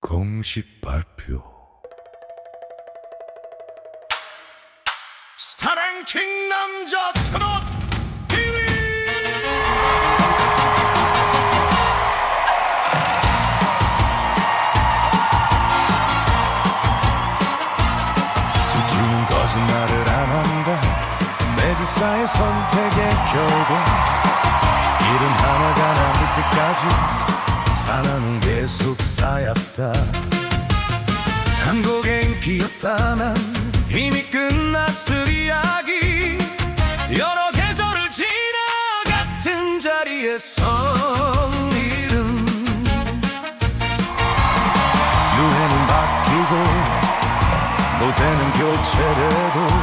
공식 발표. 스타랭킹 남자 트롯 1위! 수지는 거짓말을 안 한다. 내 지사의 선택의 결과. 이름 하나가 남을 때까지 사랑은 계속 있다 한국의 인기였다면 이미 끝났을 이야기. 여러 계절을 지나 같은 자리에서 이름 유행은 바뀌고 무대는 교체돼도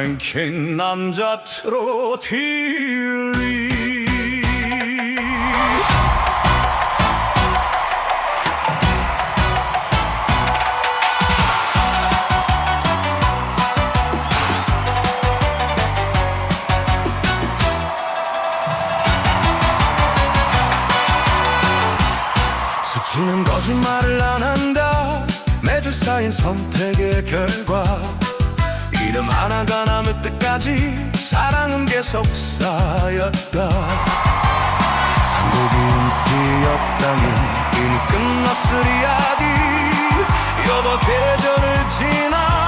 랭킹 남자 트로트리 수치는 거짓말을 안 한다. 매주 쌓인 선택의 결과. 이름 하나가 때까지 사랑은 계속 쌓였다. 한국이 인기였다니 이미 끝났으리 아디 여보 계절을 지나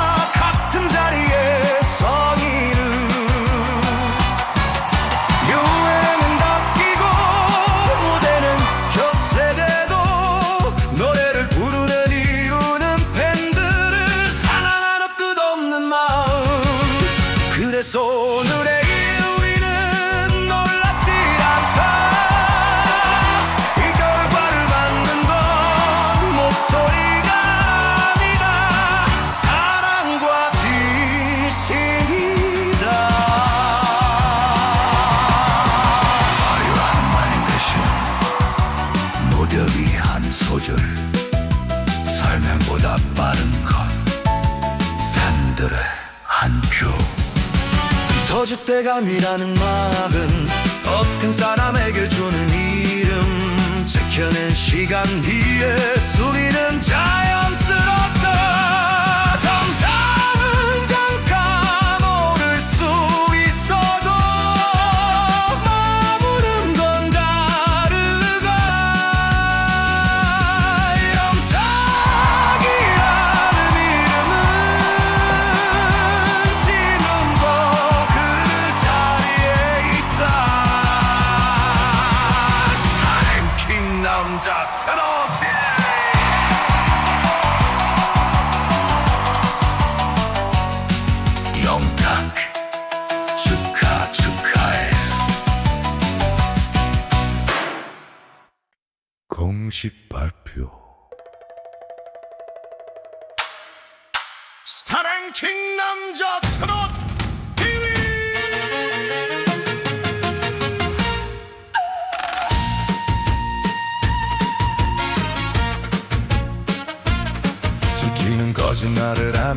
사람이라는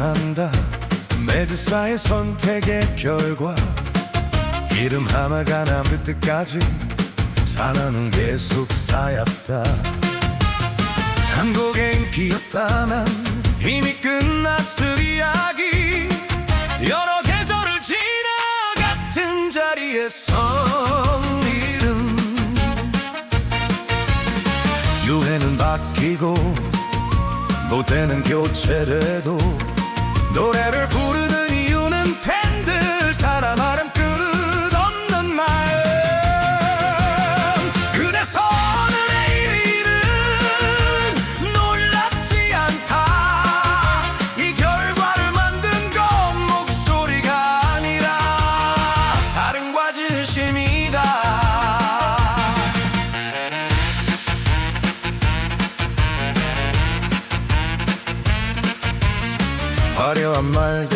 안 한다. 매드사의 선택의 결과. 이름 하나가 남을 때까지 사나는 계속 쌓였다. 한국의 인기였다면 이미 끝났을 이야기. 여러 계절을 지나 같은 자리에 선 이름. 유행은 바뀌고 무대는 교체돼도 노래를 부르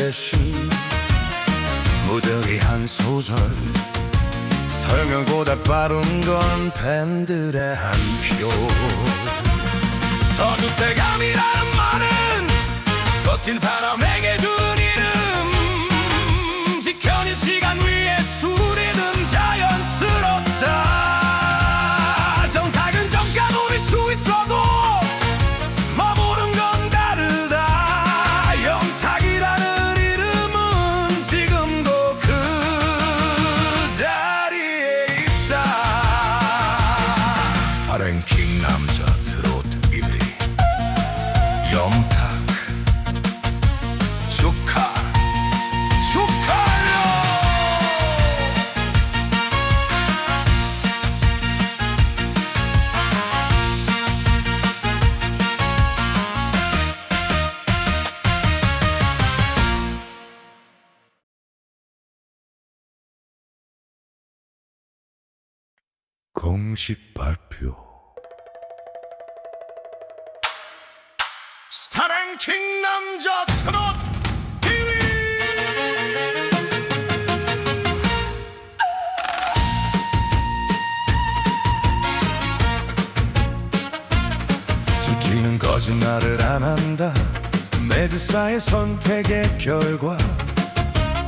대신 무더기 한 소절 설명보다 빠른 건 팬들의 한 표. 서주대감이라는 말은 거친 사람에게 준 이름. 지켜진 시간 위 공식 발표. 스타랭킹 남자 트롯 1위! 수지는 거짓말을 안 한다. 매드사의 선택의 결과.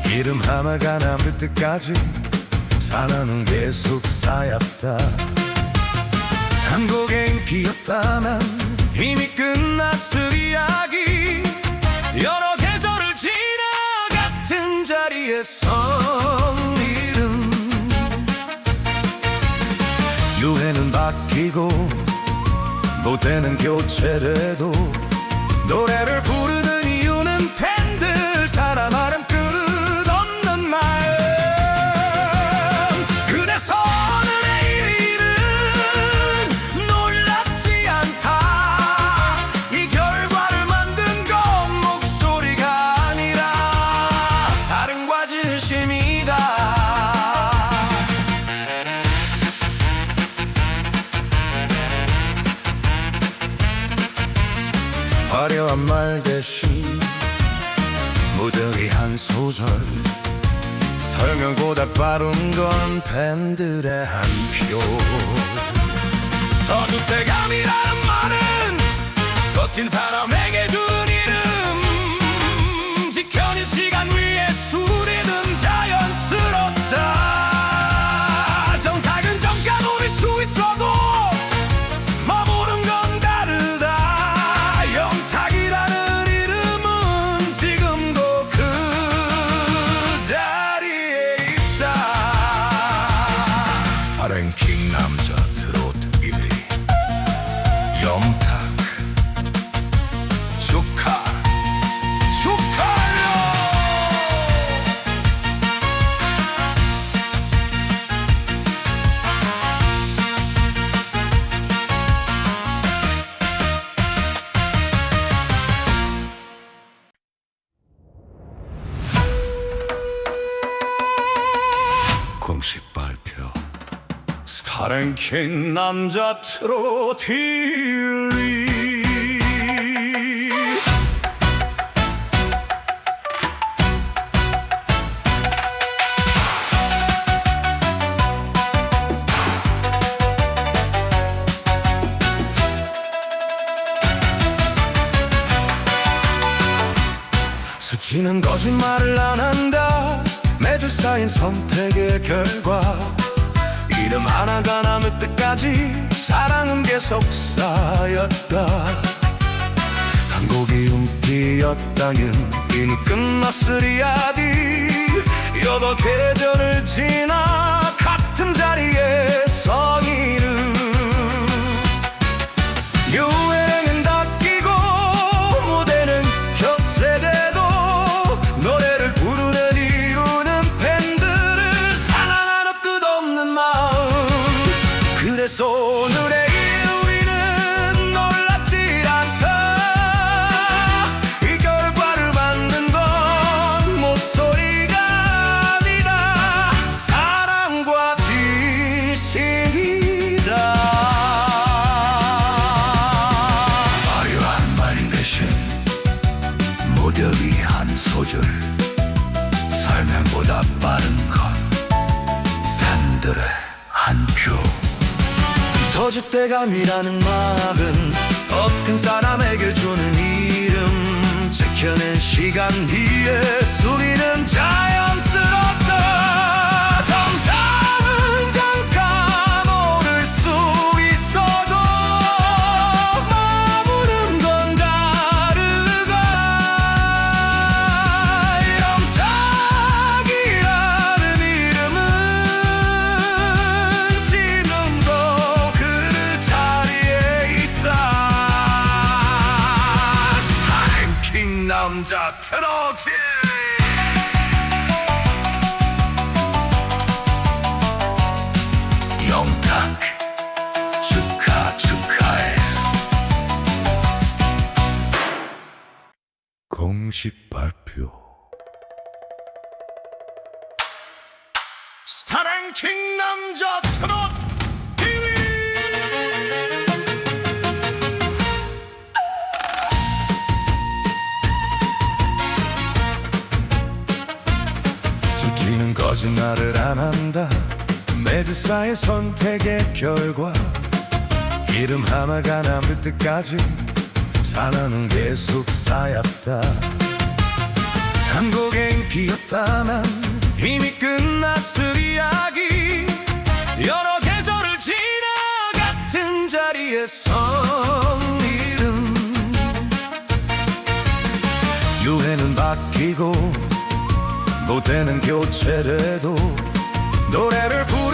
이름 하나가 남을 때까지 사나는 계속 쌓였다. 한국의 인기였다면 이미 끝났을 이야기. 여러 계절을 지나 같은 자리에 선 이름 유행은 바뀌고 무대는 교체돼도 노래를 부르 다 빠른 건 팬들의 한 표. 서주대감이라는 말은 거친 사람에게 준 이름. 지켜진 시간 위 킹 남자 트로트 1위 수지는 거짓말을 안 한다. 매주 쌓인 선택의 결과 이름 하나가 남을 때까지 사랑은 계속 쌓였다. 단곡이 운기였다면 이미 끝났을 이야기 여러 계절을 지나 같은 자리에 성 터줏대감이라는 발표. 스타랭킹 남자 트롯 수지는 거짓말을 안 한다. 쌓인 선택의 결과. 이름 하나가 남을 때까지 사랑은 계속 쌓였다 한국의 인기였다면 이미 끝났을 이야기. 여러 계절을 지나 같은 자리에 선 이름 유행은 바뀌고 무대는 교체돼도 노래를 부르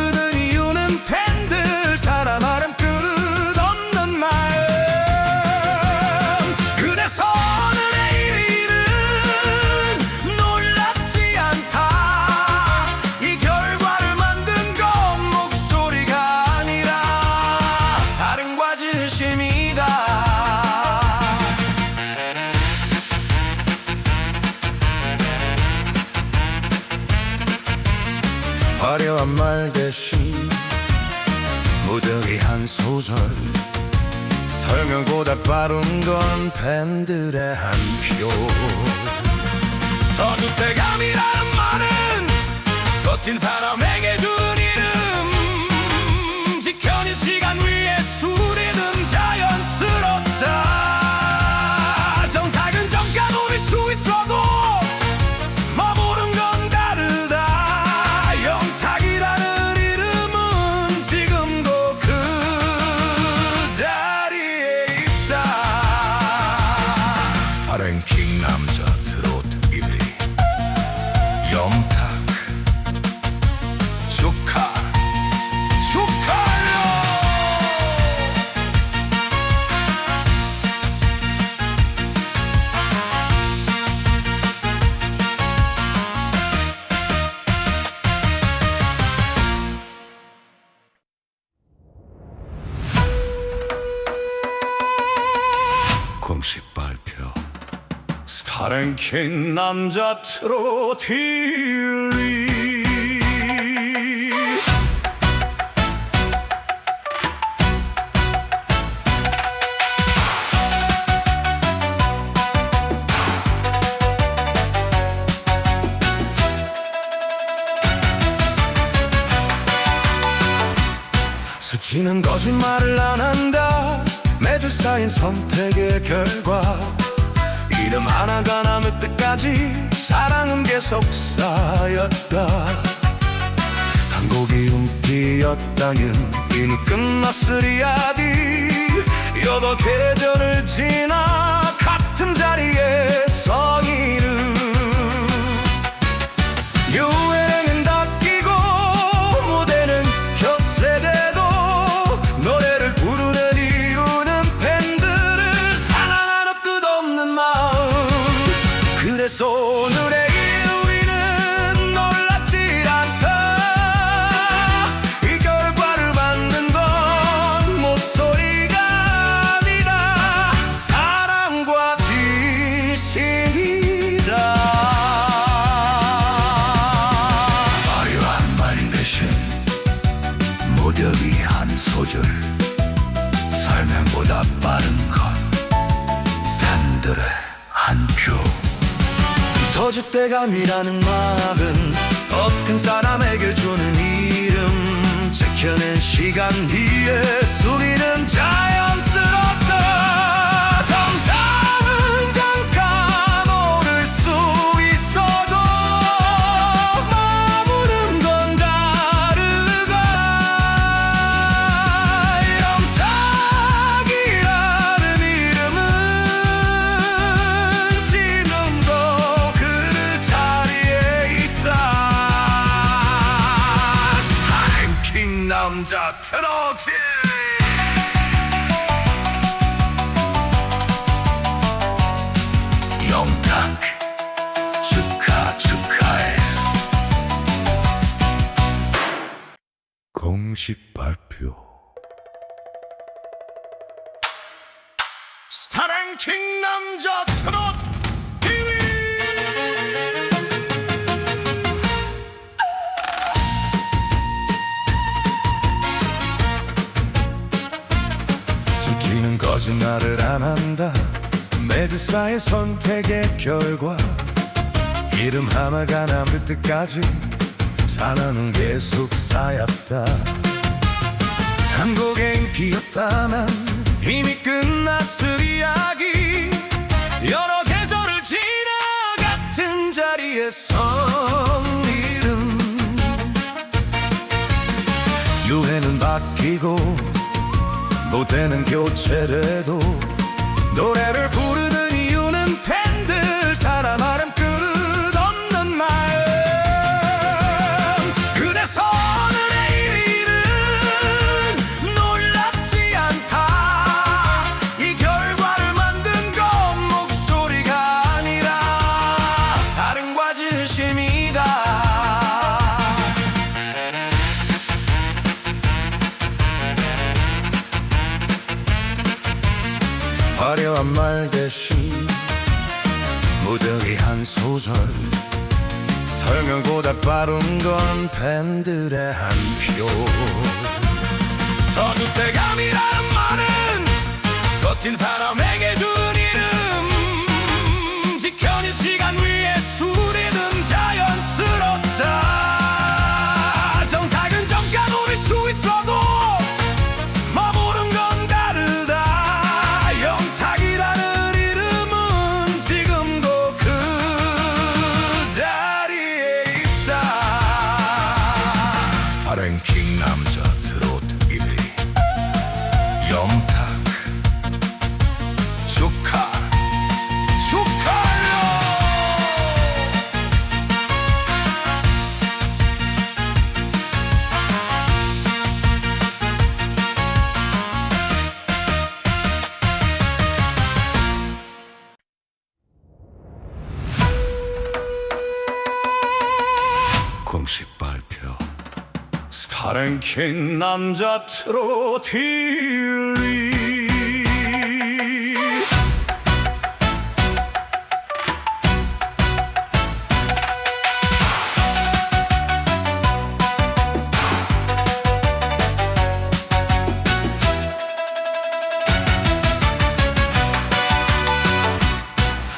화려한 말 대신 무더기 한 소절 설명보다 빠른 건 팬들의 한표. 터줏대감이라는 말은 거친 사람에게 준 이름. 지켜낸 시간 위 킹 남자 트로트 1위 수치는 거짓말을 안 한다. 매주 쌓인 선택의 결과 이름 하나가 남을 때까지 사랑은 계속 쌓였다. 단곡이 운기였다면 이미 끝났을 이야기 여덟 계절을 지나 터줏대감이라는 말은 어떤 사람에게 주는 이름. 지켜낸 시간 뒤에 숙이는 자연 남자 트로트 영탁 축하 축하해. 공식 발표. 스타랭킹 남자 TV 거짓말을 안 한다. 매드사의 선택의 결과. 이름 하나가 남을 때까지 사랑은 계속 쌓였다. 한국의 인기였다면 이미 끝났을 이야기. 여러 계절을 지나 같은 자리에 선 이름. 유행은 바뀌고 무대는 교체돼도 노래를 부르는 이유는 팬 화려한 말 대신 무더기 한 소절. 설명보다 빠른 건 팬들의 한표. 터줏대감이라는 말은 거친 사람에게 주는 이름. 지켜낸 시간 위 랭킹 남자 트로트 1위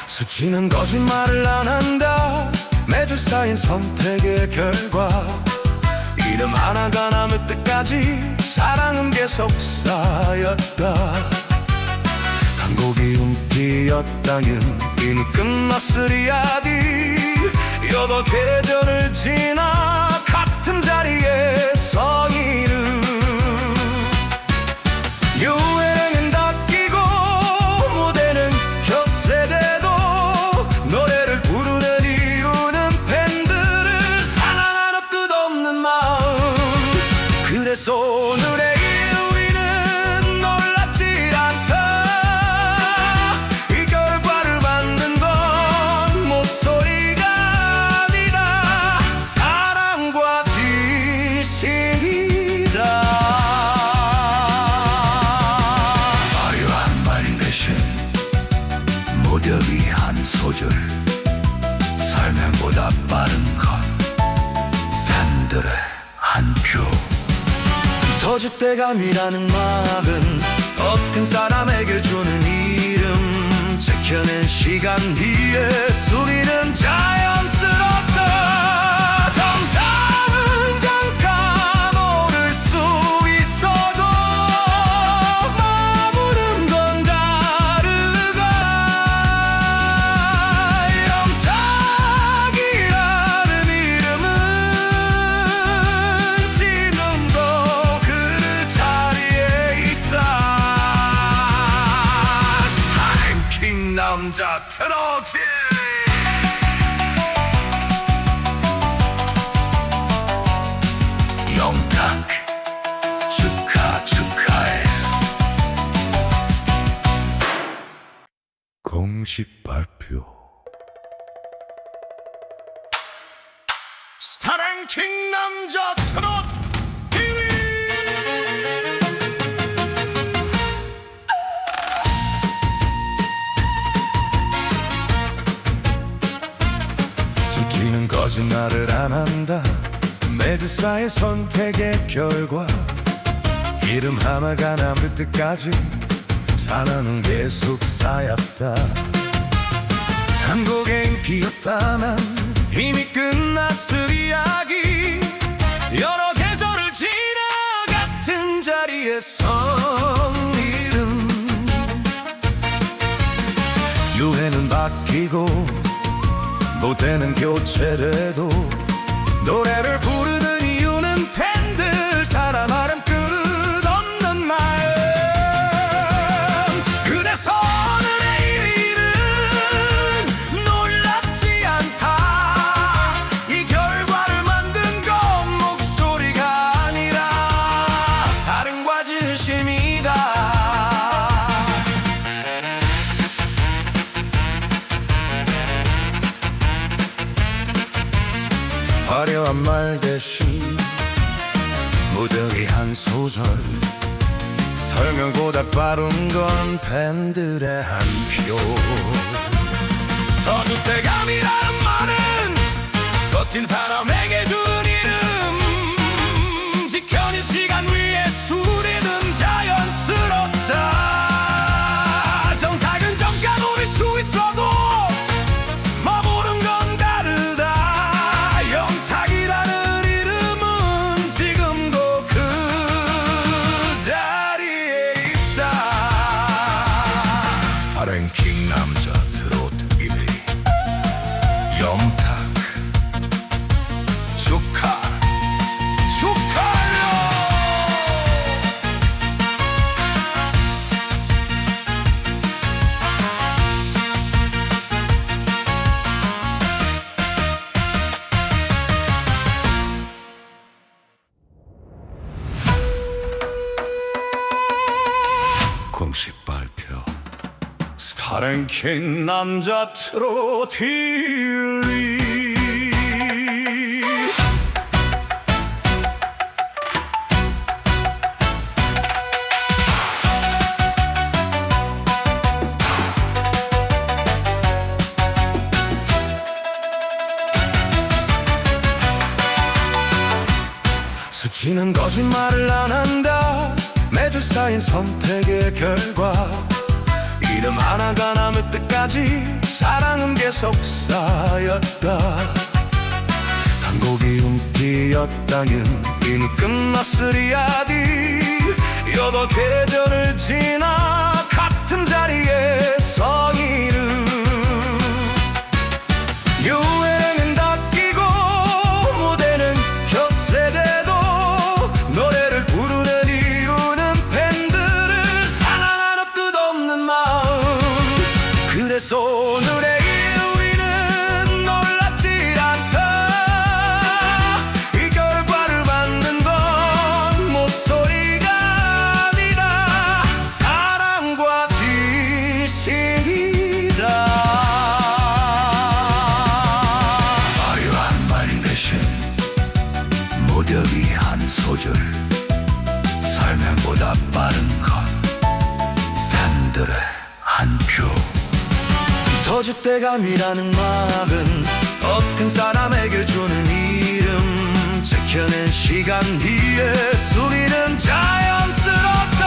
수치는 거짓말을 안 한다. 매주 쌓인 선택의 결과 이름 하나가 남을 때까지 사랑은 계속 쌓였다. 운기였다면 이미 끝났을 이야기 여러 계절을 지나 같은 자리에 서 무더기 한 소절. 설명보다 빠른 건 팬들의 한표. 터줏대감이라는 말은 어떤 사람에게 주는 이름. 지켜낸 시간 뒤에 수리는 자연스 공식 발표. 스타랭킹 남자 트롯 수지는 거짓말을 안 한다. 매드사의 선택의 결과. 이름 하나가 남을 때까지 사랑은 계속 쌓였다 한국의 인기였다면 이미 끝났을 이야기. 여러 계절을 지나 같은 자리에 선 이름 유행은 바뀌고 무대는 교체돼도 노래를 부르는 이유는 팬들 사랑 하 소절 설명보다 빠른 건 팬들의 한표. 터줏대감이라는 말은 거친 사람에게 주 스타랭킹 남자 트로트 1위 수치는 거짓말을 안 한다. 매주 쌓인 선택의 결과 이름 하나가 남을 때까지 사랑은 계속 쌓였다. 단곡이 운기였다면 이미 끝났을 이야기 여러 계절을 지나 30대감이라는 막은 어떤 사람에게 주는 이름. 지켜낸 시간 뒤에 수리는 자연스럽게